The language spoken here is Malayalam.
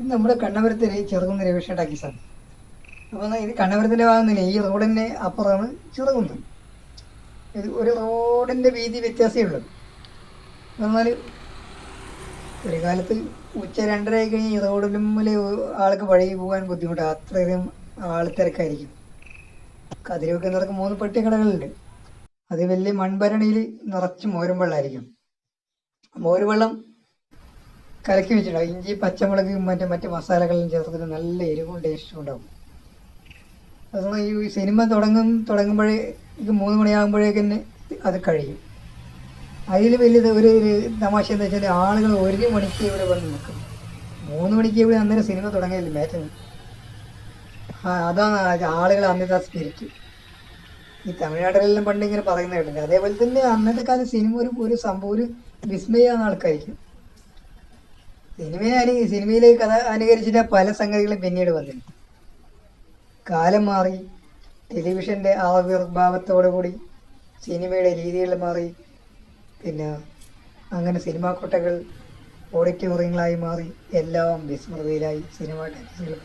ഇത് നമ്മുടെ കണ്ണപുരത്തിൽ ചെറുകുന്ന് രവികൃഷ്ണ ടാക്കീസാണ് അപ്പോൾ ഇത് കണ്ണപുരത്തിന്റെ ഭാഗത്തുനിന്ന് ഈ റോഡിന്റെ അപ്പുറമാണ് ചെറുകുന്ന്. ഇത് ഒരു റോഡിന്റെ വീതി വ്യത്യാസമേ ഉള്ളൂ. എന്നാൽ ഒരു കാലത്ത് ഉച്ച രണ്ടര ആയി കഴിഞ്ഞ് ഈ റോഡിലുമ്മിൽ ആൾക്ക് വഴി പോകാൻ ബുദ്ധിമുട്ടാണ് അത്രയധികം ആൾ തിരക്കായിരിക്കും. കതിരൊക്കെ നിറക്കും മൂന്ന് പെട്ടി കടകളുണ്ട് അത് വലിയ മൺഭരണിയിൽ നിറച്ച് മോരും വെള്ളമായിരിക്കും. മോര് വെള്ളം കലക്കി വെച്ചിട്ടുണ്ടാവും. ഇഞ്ചി പച്ചമുളക് മറ്റേ മറ്റ് മസാലകളും ചേർത്തിട്ട് നല്ല എരിവും ടേസ്റ്റും ഉണ്ടാവും. അതുകൊണ്ട് ഈ സിനിമ തുടങ്ങും തുടങ്ങുമ്പോഴേ മൂന്ന് മണിയാകുമ്പോഴേക്കും അത് കഴിയും. അതിൽ വലിയത് ഒരു ഒരു തമാശ എന്താ വെച്ചാൽ ആളുകൾ ഒരു മണിക്ക് ഇവിടെ വന്ന് നിൽക്കും. മൂന്ന് മണിക്ക് ഇവിടെ അന്നേരം സിനിമ തുടങ്ങിയില്ല ആ അതാണ് ആളുകൾ അന്നത്തെ ആ സ്പിരിറ്റ് ഈ തമിഴ്നാട്ടിലെല്ലാം പണ്ട് ഇങ്ങനെ പറയുന്ന കേട്ടില്ല? അതേപോലെ തന്നെ അന്നത്തെ കാലം സിനിമ ഒരു ഒരു സംഭവം ഒരു വിസ്മയാണ് ആൾക്കാർക്ക്. സിനിമയെ അനു സിനിമയിലെ കഥ അനുകരിച്ചിട്ട് പല സംഗതികളും പിന്നീട് വന്നിരുന്നു. കാലം മാറി ടെലിവിഷന്റെ ആവിർഭാവത്തോടു കൂടി സിനിമയുടെ രീതികൾ മാറി പിന്നെ അങ്ങനെ സിനിമാ കൊട്ടകൾ ഓഡിറ്റോറിയങ്ങളായി മാറി എല്ലാം വിസ്മൃതിയിലായി. സിനിമ ടാക്കീസുകൾ